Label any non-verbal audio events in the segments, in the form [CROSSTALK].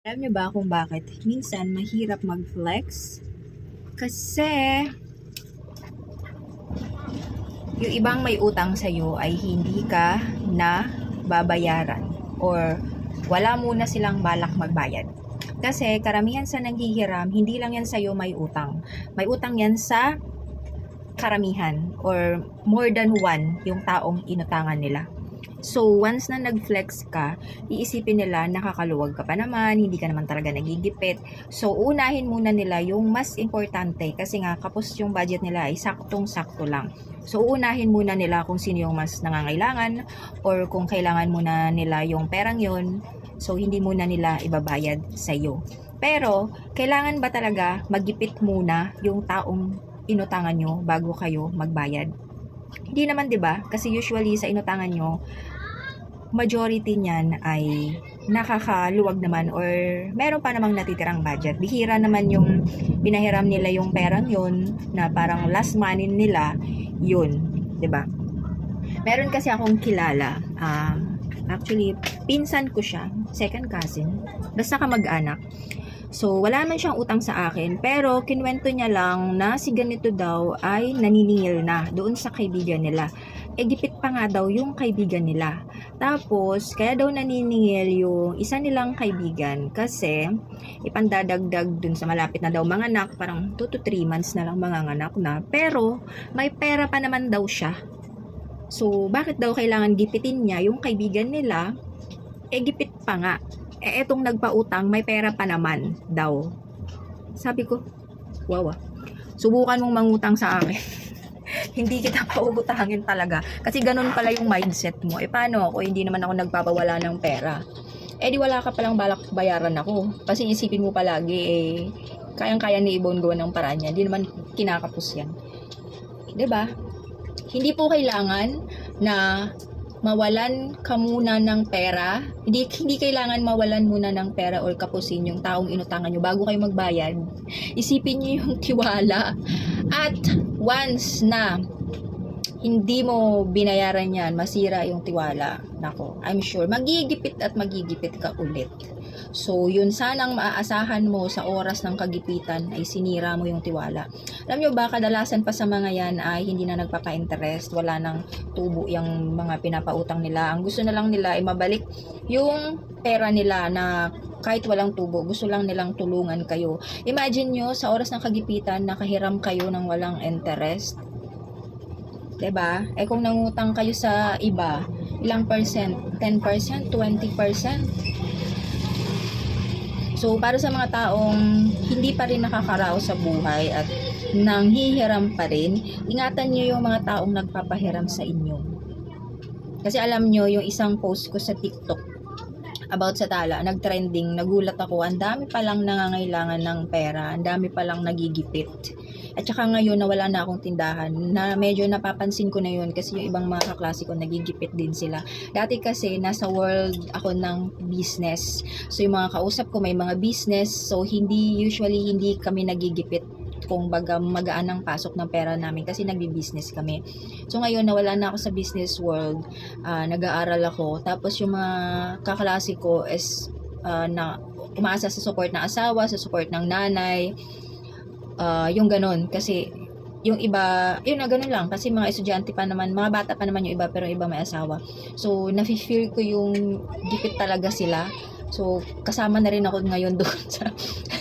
Alam niyo ba kung bakit minsan mahirap mag-flex? Kasi yung ibang may utang sa'yo ay hindi ka na babayaran or wala muna silang balak magbayad. Kasi karamihan sa nanghihiram, hindi lang yan sa'yo may utang. May utang yan sa karamihan or more than one yung taong inutangan nila. So, once na nag-flex ka, iisipin nila nakakaluwag ka pa naman, hindi ka naman talaga nagigipit. So, unahin muna nila yung mas importante kasi nga kapos yung budget nila ay saktong-sakto lang. So, uunahin muna nila kung sino yung mas nangangailangan or kung kailangan muna nila yung perang yon So, hindi muna nila ibabayad sa iyo. Pero, kailangan ba talaga magipit muna yung taong inutangan nyo bago kayo magbayad? Hindi naman 'di ba? Kasi usually sa inutangan nyo, majority niyan ay nakakaluwag naman or meron pa namang natitirang budget. Bihira naman yung pinahiram nila yung perang yun na parang last money nila yun, 'di ba? Meron kasi akong kilala. ah, actually, pinsan ko siya, second cousin. Basta kamag-anak. So, wala man siyang utang sa akin, pero kinwento niya lang na si ganito daw ay naniningil na doon sa kaibigan nila. E gipit pa nga daw yung kaibigan nila. Tapos, kaya daw naniningil yung isa nilang kaibigan kasi ipandadagdag dun sa malapit na daw mga anak, parang 2 to 3 months na lang mga anak na. Pero, may pera pa naman daw siya. So, bakit daw kailangan gipitin niya yung kaibigan nila? E gipit pa nga eh etong nagpautang may pera pa naman daw. Sabi ko, wow. Subukan mong mangutang sa akin. [LAUGHS] hindi kita pautangin talaga. Kasi ganun pala yung mindset mo. Eh paano ako, hindi naman ako nagpapawala ng pera. Eh di wala ka palang balak bayaran ako. Kasi isipin mo palagi eh, kayang-kaya ni Ibon gawa ng paraan niya. Hindi naman kinakapos yan. ba? Hindi po kailangan na mawalan ka muna ng pera. Hindi, hindi kailangan mawalan muna ng pera or kapusin yung taong inutangan nyo bago kayo magbayad. Isipin nyo yung [LAUGHS] tiwala. At once na hindi mo binayaran yan, masira yung tiwala. Nako, I'm sure, magigipit at magigipit ka ulit. So, yun sanang maaasahan mo sa oras ng kagipitan ay sinira mo yung tiwala. Alam nyo ba, kadalasan pa sa mga yan ay hindi na nagpapa-interest, wala nang tubo yung mga pinapautang nila. Ang gusto na lang nila ay mabalik yung pera nila na kahit walang tubo, gusto lang nilang tulungan kayo. Imagine nyo, sa oras ng kagipitan, nakahiram kayo ng walang interest. Ba? Eh kung nangutang kayo sa iba, ilang percent? 10%? 20%? So, para sa mga taong hindi pa rin nakakaraos sa buhay at nanghihiram pa rin, ingatan nyo yung mga taong nagpapahiram sa inyo. Kasi alam nyo, yung isang post ko sa TikTok about sa tala, nagtrending, nagulat ako, ang dami palang nangangailangan ng pera, ang dami palang nagigipit. At saka ngayon na wala na akong tindahan, na medyo napapansin ko na yun kasi yung ibang mga kaklase ko nagigipit din sila. Dati kasi nasa world ako ng business. So yung mga kausap ko may mga business, so hindi usually hindi kami nagigipit kung baga magaan ang pasok ng pera namin kasi nagbi-business kami. So ngayon nawala na ako sa business world, ah, nag-aaral ako. Tapos yung mga kaklase ko is ah, na umaasa sa support ng asawa, sa support ng nanay, ah, yung ganun. Kasi yung iba, yun na ganun lang. Kasi mga estudyante pa naman, mga bata pa naman yung iba, pero iba may asawa. So, nafe-feel ko yung gipit talaga sila. So, kasama na rin ako ngayon [LAUGHS] doon sa,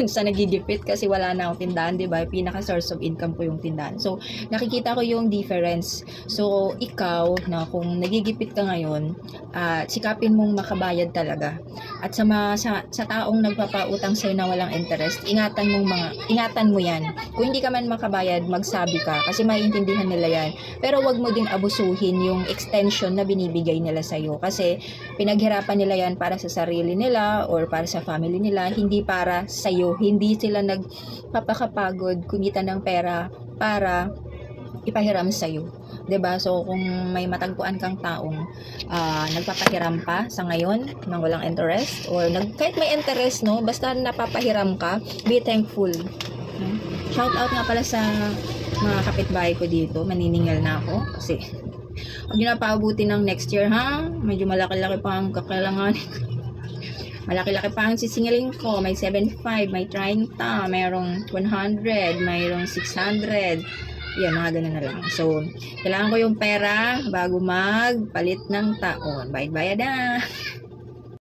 sa nagigipit kasi wala na akong tindahan, di ba? Pinaka source of income ko yung tindahan. So, nakikita ko yung difference. So, ikaw, na kung nagigipit ka ngayon, ah, sikapin mong makabayad talaga. At sa, mga, sa, sa taong nagpapautang sa'yo na walang interest, ingatan mong mga, ingatan mo yan. Kung hindi ka man makabayad, magsabi ka kasi maiintindihan nila yan. Pero wag mo din abusuhin yung extension na binibigay nila sa'yo kasi pinaghirapan nila yan para sa sarili nila or para sa family nila, hindi para sa'yo. Hindi sila nagpapakapagod kumita ng pera para ipahiram sa'yo. 'Di ba So, kung may matagpuan kang taong ah, nagpapahiram pa sa ngayon nang walang interest or nag, kahit may interest, no? Basta napapahiram ka, be thankful. No? Shout out nga pala sa mga kapitbahay ko dito. Maniningil na ako kasi Huwag nyo na paabuti ng next year, ha? Medyo malaki-laki pa ang kakailanganin. [LAUGHS] Malaki-laki pa ang sisingilin ko. May 75, may 30, mayroong 100, mayroong 600. Yan, mga ganun na lang. So, kailangan ko yung pera bago magpalit ng taon. Bayad-bayad na. [LAUGHS]